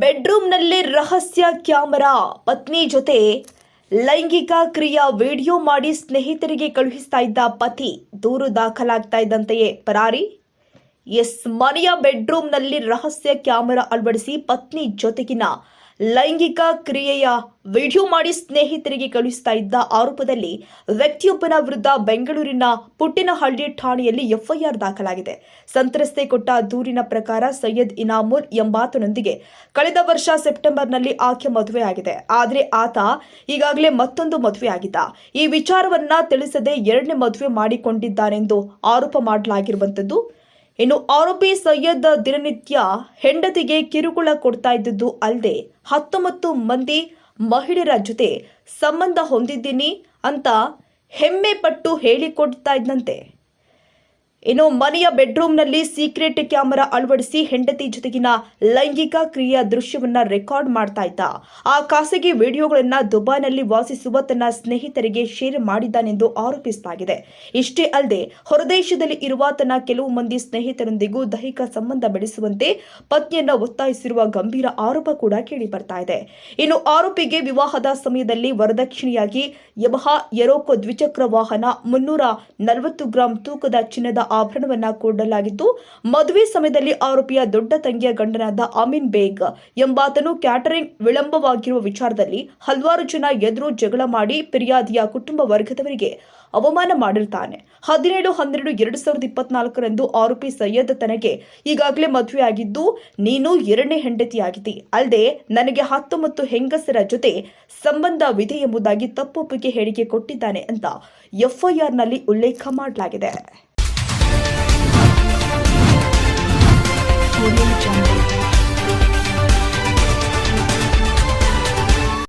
ಬೆಡ್ರೂಮ್ನಲ್ಲಿ ರಹಸ್ಯ ಕ್ಯಾಮರಾ. ಪತ್ನಿ ಜೊತೆ ಲೈಂಗಿಕ ಕ್ರಿಯಾ ವಿಡಿಯೋ ಮಾಡಿ ಸ್ನೇಹಿತರಿಗೆ ಕಳುಹಿಸ್ತಾ ಇದ್ದ ಪತಿ ದೂರು ದಾಖಲಾಗ್ತಾ ಇದ್ದಂತೆಯೇ. ಪರಾರಿ? ಎಸ್, ಮನೆಯ ಬೆಡ್ರೂಮ್ನಲ್ಲಿ ರಹಸ್ಯ ಕ್ಯಾಮೆರಾ ಅಳವಡಿಸಿ ಪತ್ನಿ ಜೊತೆಗಿನ ಲೈಂಗಿಕ ಕ್ರಿಯೆಯ ವಿಡಿಯೋ ಮಾಡಿ ಸ್ನೇಹಿತರಿಗೆ ಕಳುಹಿಸ್ತಾ ಇದ್ದ ಆರೋಪದಲ್ಲಿ ವ್ಯಕ್ತಿಯೊಬ್ಬನ ವಿರುದ್ಧ ಬೆಂಗಳೂರಿನ ಪುಟ್ಟಿನಹಳ್ಳಿ ಠಾಣೆಯಲ್ಲಿ ಎಫ್ಐಆರ್ ದಾಖಲಾಗಿದೆ. ಸಂತ್ರಸ್ತೆ ಕೊಟ್ಟ ದೂರಿನ ಪ್ರಕಾರ ಸೈಯದ್ ಇನಾಮುಲ್ ಎಂಬಾತನೊಂದಿಗೆ ಕಳೆದ ವರ್ಷ ಸೆಪ್ಟೆಂಬರ್ನಲ್ಲಿ ಆಕೆ ಮದುವೆಯಾಗಿದೆ ಆದರೆ ಆತ ಈಗಾಗಲೇ ಮತ್ತೊಂದು ಮದುವೆಯಾಗಿದ್ದ ಈ ವಿಚಾರವನ್ನ ತಿಳಿಸದೆ ಎರಡನೇ ಮದುವೆ ಮಾಡಿಕೊಂಡಿದ್ದಾನೆಂದು ಆರೋಪ ಮಾಡಲಾಗಿರುವಂಥದ್ದು ಇನ್ನು ಆರೋಪಿ ಸೈಯದ್ ದಿನನಿತ್ಯ ಹೆಂಡತಿಗೆ ಕಿರುಕುಳ ಕೊಡ್ತಾ ಇದ್ದದ್ದು ಅಲ್ಲದೆ ಹತ್ತೊಂಬತ್ತು ಮಂದಿ ಮಹಿಳೆಯರ ಜೊತೆ ಸಂಬಂಧ ಹೊಂದಿದ್ದೀನಿ ಅಂತ ಹೆಮ್ಮೆ ಪಟ್ಟು ಹೇಳಿಕೊಡ್ತಾ ಇದ್ದಂತೆ ಇನ್ನು ಮನೆಯ ಬೆಡ್ರೂಮ್ನಲ್ಲಿ ಸೀಕ್ರೆಟ್ ಕ್ಯಾಮೆರಾ ಅಳವಡಿಸಿ ಹೆಂಡತಿ ಜೊತೆಗಿನ ಲೈಂಗಿಕ ಕ್ರಿಯೆಯ ದೃಶ್ಯವನ್ನ ರೆಕಾರ್ಡ್ ಮಾಡ್ತಾ ಇದ್ದ ಆ ಖಾಸಗಿ ವಿಡಿಯೋಗಳನ್ನ ದುಬೈನಲ್ಲಿ ವಾಸಿಸುವ ತನ್ನ ಸ್ನೇಹಿತರಿಗೆ ಶೇರ್ ಮಾಡಿದ್ದಾನೆಂದು ಆರೋಪಿಸಲಾಗಿದೆ. ಇಷ್ಟೇ ಅಲ್ಲದೆ, ಹೊರದೇಶದಲ್ಲಿ ಇರುವ ತನ್ನ ಕೆಲವು ಮಂದಿ ಸ್ನೇಹಿತರೊಂದಿಗೂ ದೈಹಿಕ ಸಂಬಂಧ ಬೆಳೆಸುವಂತೆ ಪತ್ನಿಯನ್ನ ಒತ್ತಾಯಿಸಿರುವ ಗಂಭೀರ ಆರೋಪ ಕೂಡ ಕೇಳಿ ಬರ್ತಾ ಇದೆ ಇನ್ನು ಆರೋಪಿಗೆ ವಿವಾಹದ ಸಮಯದಲ್ಲಿ ವರದಕ್ಷಿಣೆಯಾಗಿ, ಯಮಹ ಎರೋಕೋ ದ್ವಿಚಕ್ರ ವಾಹನ ಮುನ್ನೂರ ನಲವತ್ತು ಗ್ರಾಂ ತೂಕದ ಚಿನ್ನದ ಆಭರಣವನ್ನ ಕೂಡಲಾಗಿದ್ದು, ಮದುವೆ ಸಮಯದಲ್ಲಿ ಆರೋಪಿಯ ದೊಡ್ಡ ತಂಗಿಯ ಗಂಡನಾದ ಅಮೀನ್ ಬೇಗ್ ಎಂಬಾತನು ಕ್ಯಾಟರಿಂಗ್ ವಿಳಂಬವಾಗಿರುವ ವಿಚಾರದಲ್ಲಿ ಹಲವಾರು ಜನ ಎದುರು ಜಗಳ ಮಾಡಿ ಫಿರ್ಯಾದಿಯ ಕುಟುಂಬ ವರ್ಗದವರಿಗೆ ಅವಮಾನ ಮಾಡಿರ್ತಾನೆ. ಹದಿನೇಳು ಹನ್ನೆರಡು ಎರಡು ಸಾವಿರದ ಇಪ್ಪತ್ನಾಲ್ಕರಂದು ಆರೋಪಿ ಸೈಯದ್ ತನಗೆ ಈಗಾಗಲೇ ಮದುವೆಯಾಗಿದ್ದು ನೀನು ಎರಡನೇ ಹೆಂಡತಿಯಾಗಿದ್ದಿ. ಅಲ್ಲದೆ, ನನಗೆ ಹತ್ತೊಂಬತ್ತು ಹೆಂಗಸರ ಜೊತೆ ಸಂಬಂಧವಿದೆ ಎಂಬುದಾಗಿ ತಪ್ಪೊಪ್ಪಿಗೆ ಹೇಳಿಕೆ ಕೊಟ್ಟಿದ್ದಾನೆ ಅಂತ ಎಫ್ಐಆರ್ನಲ್ಲಿ ಉಲ್ಲೇಖ ಮಾಡಲಾಗಿದೆ.